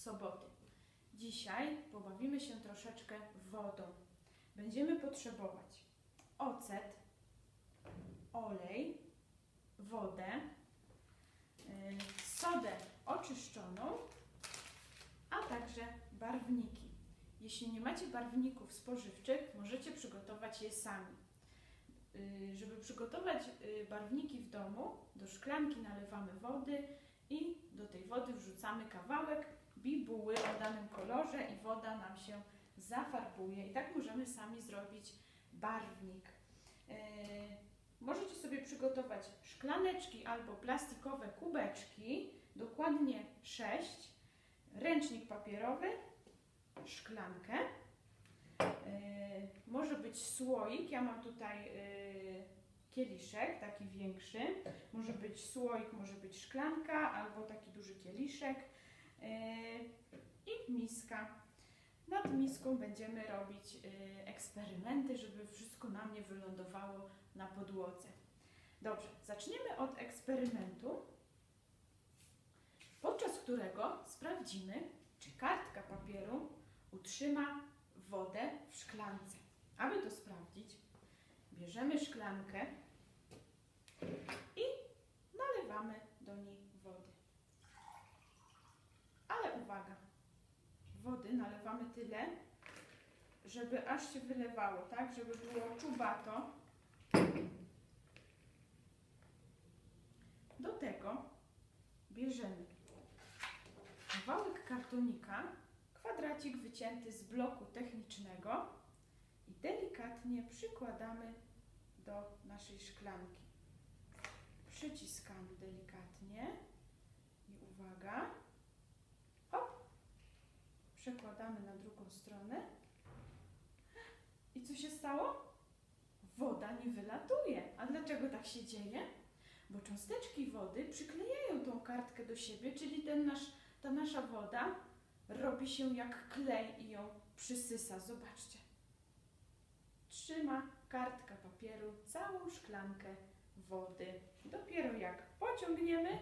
soboty. Dzisiaj pobawimy się troszeczkę wodą. Będziemy potrzebować ocet, olej, wodę, y, sodę oczyszczoną, a także barwniki. Jeśli nie macie barwników spożywczych, możecie przygotować je sami. Y, Żeby przygotować y, barwniki w domu, do szklanki nalewamy wody i do tej wody wrzucamy kawałek bibuły o danym kolorze i woda nam się zafarbuje. I tak możemy sami zrobić barwnik. Y, Możecie sobie przygotować szklaneczki albo plastikowe kubeczki, dokładnie 6, ręcznik papierowy, szklankę. Yy, może być słoik, ja mam tutaj yy, kieliszek, taki większy. Może być słoik, może być szklanka albo taki duży kieliszek i miska. Nad miską będziemy robić yy, eksperymenty, żeby wszystko nam nie wylądowało na podłodze. Dobrze, zaczniemy od eksperymentu, podczas którego sprawdzimy, czy kartka papieru utrzyma wodę w szklance. Aby to sprawdzić, bierzemy szklankę i nalewamy do niej wody. Ale uwaga, wody nalewamy tyle, żeby aż się wylewało, tak? Żeby było czubato. Do tego bierzemy kawałek kartonika, kwadracik wycięty z bloku technicznego i delikatnie przykładamy do naszej szklanki. Przyciskamy delikatnie i uwaga, przekładamy na drugą stronę i co się stało? Woda nie wylatuje. A dlaczego tak się dzieje? Bo cząsteczki wody przyklejają tą kartkę do siebie, czyli ten nasz, ta nasza woda robi się jak klej i ją przysysa. Zobaczcie. Trzyma kartka papieru całą szklankę wody. Dopiero jak pociągniemy,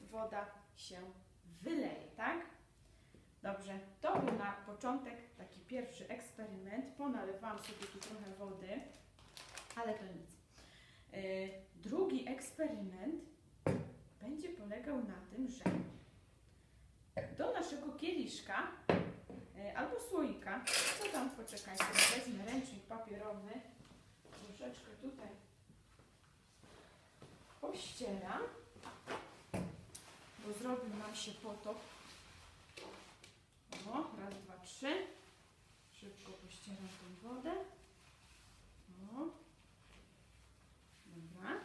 woda się wyleje, tak? Dobrze, to był na początek taki pierwszy eksperyment. Ponalewałam sobie tu trochę wody, ale to nic. Yy, Drugi eksperyment będzie polegał na tym, że do naszego kieliszka e, albo słoika, co tam, poczekajcie, wezmę ręcznik papierowy, troszeczkę tutaj pościeram, bo zrobił nam się potop. Raz, dwa, trzy. Szybko pościeram tą wodę. O. Dobra.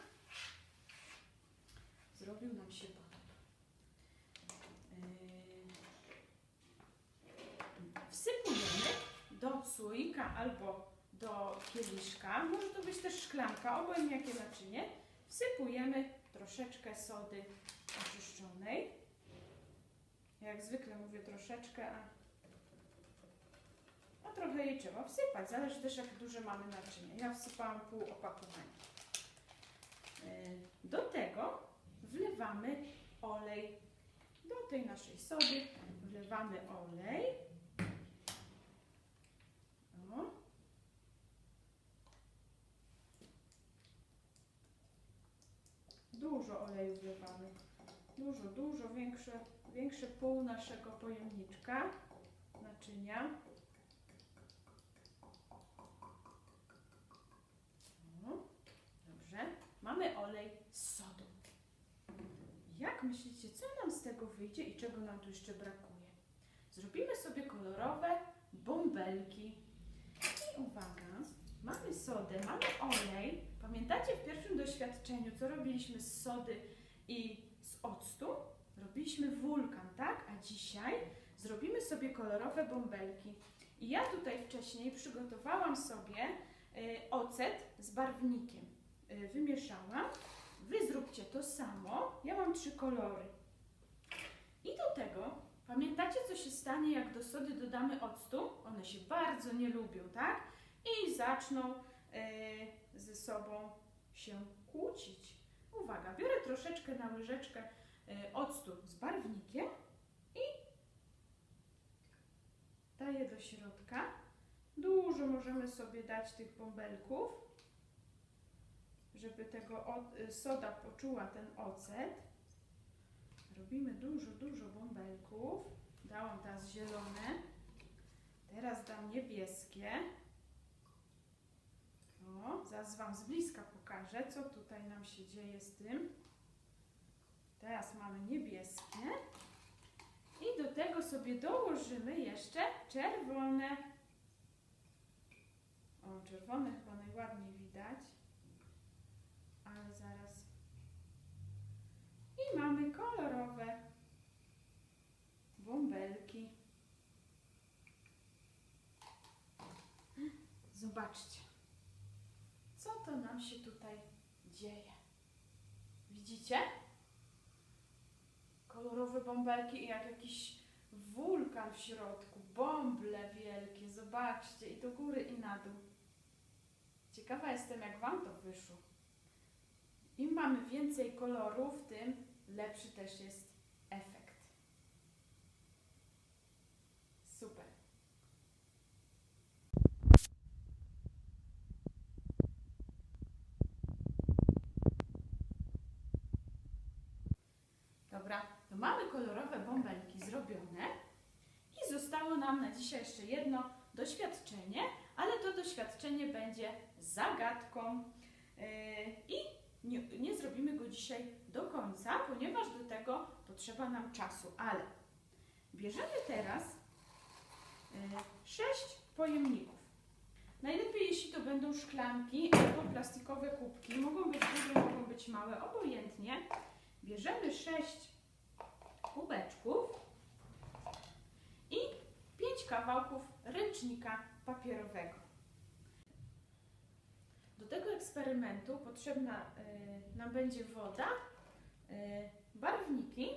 Zrobił nam się potop. Yy, Wsypujemy do słoika albo do kieliszka, może to być też szklanka, obojętnie jakie naczynie. Wsypujemy troszeczkę sody oczyszczonej. Jak zwykle mówię troszeczkę, a, a trochę jej trzeba wsypać. Zależy też jak duże mamy naczynie. Ja wsypałam pół opakowania. Yy, Do tego wlewamy olej. Do tej naszej sody wlewamy olej. O. Dużo oleju wlewamy. Dużo, dużo większe, większe pół naszego pojemniczka naczynia. O, dobrze. Mamy olej z sodą. Jak myślicie, co nam z tego wyjdzie i czego nam tu jeszcze brakuje? Zrobimy sobie kolorowe bąbelki. I uwaga, mamy sodę, mamy olej. Pamiętacie w pierwszym doświadczeniu, co robiliśmy z sody i z octu? Robiliśmy wulkan, tak? A dzisiaj zrobimy sobie kolorowe bąbelki. I ja tutaj wcześniej przygotowałam sobie y, ocet z barwnikiem. Y, wymieszałam. Wy zróbcie to samo. Ja mam trzy kolory. I do tego, pamiętacie co się stanie, jak do sody dodamy octu? One się bardzo nie lubią, tak? I zaczną e, ze sobą się kłócić. Uwaga, biorę troszeczkę na łyżeczkę e, octu z barwnikiem i daję do środka. Dużo możemy sobie dać tych bąbelków, żeby tego y, soda poczuła ten ocet. Robimy dużo, dużo bąbelków. Dałam teraz zielone. Teraz dam niebieskie. O, zaraz Wam z bliska pokażę, co tutaj nam się dzieje z tym. Teraz mamy niebieskie. I do tego sobie dołożymy jeszcze czerwone. O, czerwone chyba najładniej widać. Ale zaraz. I mamy kolorowe bąbelki. Zobaczcie, co to nam się tutaj dzieje. Widzicie? Kolorowe bąbelki i jak jakiś wulkan w środku, bąble wielkie, zobaczcie, i do góry i na dół. Ciekawa jestem, jak Wam to wyszło. Im mamy więcej kolorów, tym lepszy też jest efekt. Super. Dobra, to mamy kolorowe bąbelki zrobione i zostało nam na dzisiaj jeszcze jedno doświadczenie, ale to doświadczenie będzie zagadką Yy, i nie, nie zrobimy go dzisiaj do końca, ponieważ do tego potrzeba nam czasu, ale bierzemy teraz yy, sześć pojemników. Najlepiej jeśli to będą szklanki albo plastikowe kubki, mogą być duże, mogą być małe, obojętnie. Bierzemy sześć kubeczków i pięć kawałków ręcznika papierowego. Tego eksperymentu potrzebna y, nam będzie woda, y, barwniki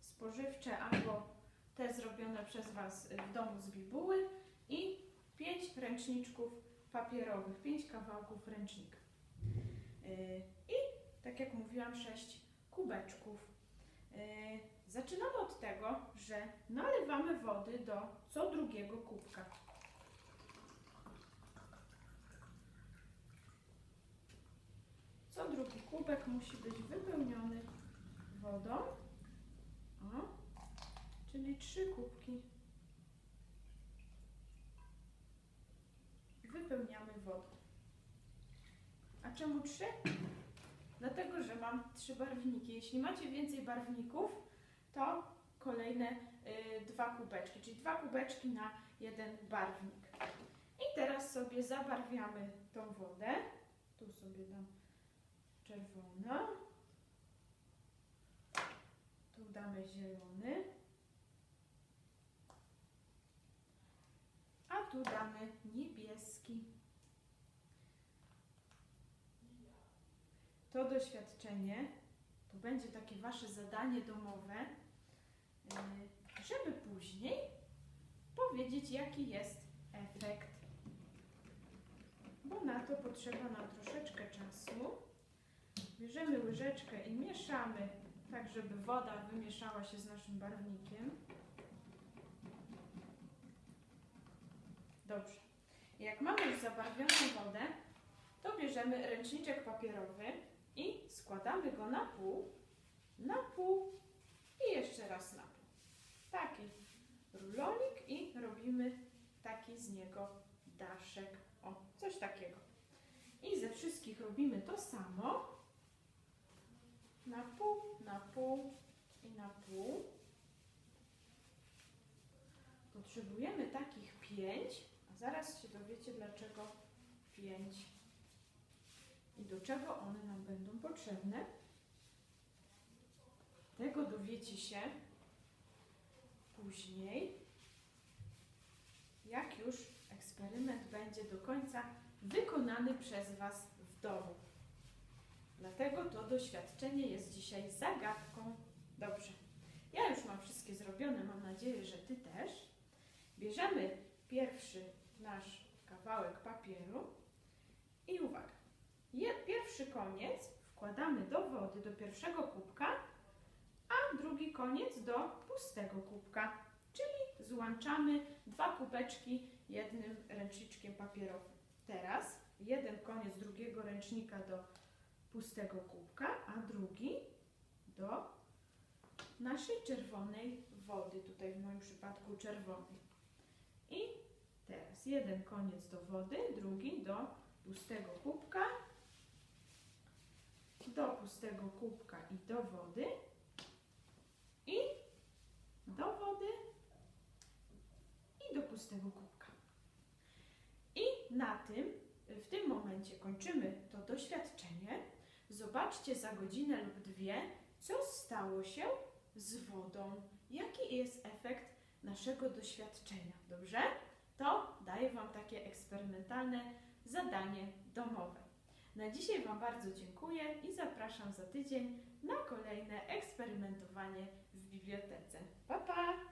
spożywcze albo te zrobione przez Was w domu z bibuły i pięć ręczniczków papierowych, pięć kawałków ręcznika. Y, I tak jak mówiłam, sześć kubeczków. Zaczynamy od tego, że nalewamy wody do co drugiego kubka. Co drugi kubek musi być wypełniony wodą. O, czyli trzy kubki. Wypełniamy wodą. A czemu trzy? Dlatego, że mam trzy barwniki. Jeśli macie więcej barwników, to kolejne y, dwa kubeczki, czyli dwa kubeczki na jeden barwnik. I teraz sobie zabarwiamy tą wodę. Tu sobie dam czerwona. Tu damy zielony. A tu damy niebieski. To doświadczenie to będzie takie wasze zadanie domowe, yy, żeby później powiedzieć, jaki jest efekt. Bo na to potrzeba nam troszeczkę czasu. Bierzemy łyżeczkę i mieszamy, tak żeby woda wymieszała się z naszym barwnikiem. Dobrze. Jak mamy już zabarwioną wodę, to bierzemy ręczniczek papierowy i składamy go na pół, na pół i jeszcze raz na pół. Taki rulonik i robimy taki z niego daszek. O, coś takiego. I ze wszystkich robimy to samo. Na pół, na pół i na pół. Potrzebujemy takich pięć, a zaraz się dowiecie dlaczego pięć i do czego one nam będą potrzebne. Tego dowiecie się później, jak już eksperyment będzie do końca wykonany przez Was w domu. Dlatego to doświadczenie jest dzisiaj zagadką. Dobrze. Ja już mam wszystkie zrobione, mam nadzieję, że Ty też. Bierzemy pierwszy nasz kawałek papieru i uwaga. Pierwszy koniec wkładamy do wody, do pierwszego kubka, a drugi koniec do pustego kubka. czyli złączamy dwa kubeczki jednym ręczniczkiem papierowym. Teraz jeden koniec drugiego ręcznika do pustego kubka, a drugi do naszej czerwonej wody, tutaj w moim przypadku czerwonej. I teraz jeden koniec do wody, drugi do pustego kubka, do pustego kubka i do wody i do wody i do pustego kubka. I na tym, w tym momencie kończymy to doświadczenie. Zobaczcie za godzinę lub dwie, co stało się z wodą. Jaki jest efekt naszego doświadczenia, dobrze? To daję Wam takie eksperymentalne zadanie domowe. Na dzisiaj Wam bardzo dziękuję i zapraszam za tydzień na kolejne eksperymentowanie w bibliotece. Pa, pa!